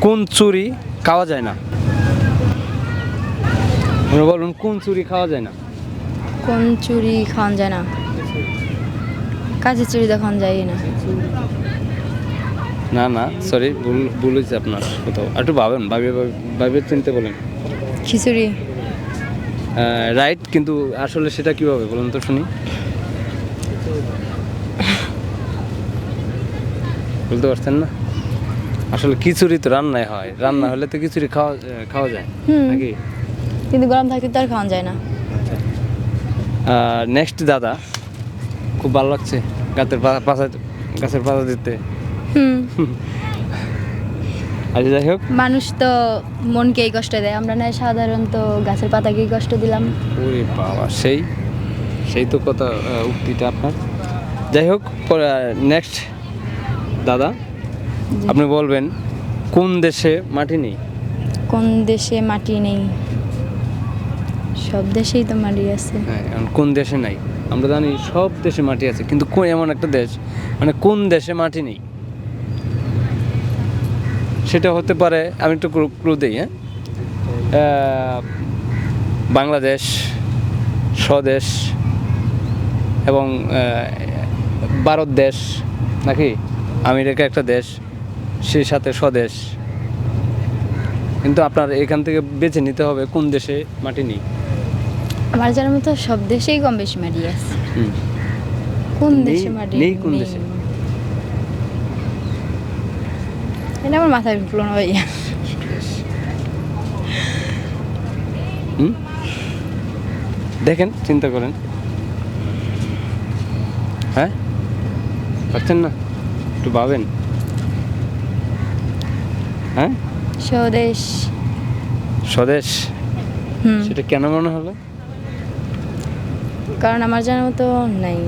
কোন চুরি খাওয়া যায় না? বলুন কোন চুরি খাওয়া যায় না? কোন চুরি খাওয়ান যায় না? কাজের চুরি দেখান যায় না। না না সরি ভুল ভুল হয়েছে আপনার কোথাও। একটু ভাবেন ভাবে ভাবে চিনতে বলেন। খিচুড়ি। রাইট কিন্তু আসলে সেটা কীভাবে বলুন তো শুনি। বলতে পারছেন না? আসলে খিচুড়ি তো রান্নায় হয়। রান্না হলে তো খিচুড়ি খাওয়া খাওয়া যায়। নাকি? কিন্তু গরম থাকতে তো আর খাওয়ান যায় না। নেক্সট দাদা খুব ভালো লাগছে গাছের পা- পাশা গাছের পাতা দিতে। আচ্ছা যাই হোক। মানুষ তো মনকেই কষ্ট দেয় আমরা না সাধারণত গাছের পাতাকেই কষ্ট দিলাম। ওরে বাবা সেই সেই তো কথা উক্তিটা আপনার। যাই হোক নেক্সট দাদা। আপনি বলবেন কোন দেশে মাটি নেই? কোন দেশে মাটি নেই? সব দেশেই তো মাটি আছে। হ্যাঁ কোন দেশে নাই? আমরা জানি সব দেশে মাটি আছে কিন্তু কোন এমন একটা দেশ মানে কোন দেশে মাটি নেই? সেটা হতে পারে আমি একটু ক্লু দিই হ্যাঁ? বাংলাদেশ স্বদেশ এবং ভারত দেশ নাকি? আমেরিকা একটা দেশ সেই সাথে স্বদেশ। কিন্তু আপনার এখান থেকে বেছে নিতে হবে কোন দেশে মাটি নেই। আমার জানার মতো সব দেশেই কম বেশি মাটি আছে। কোন দেশে মাটি নেই কোন দেশে? এটা আমার মাথায় ঢুকলো না ভাইয়া? দেখেন চিন্তা করেন। হ্যাঁ? পাচ্ছেন না? একটু ভাবেন। হ্যাঁ? স্বদেশ। স্বদেশ? হুম। সেটা কেন মনে হলো? কারণ আমার জানার তো নাই।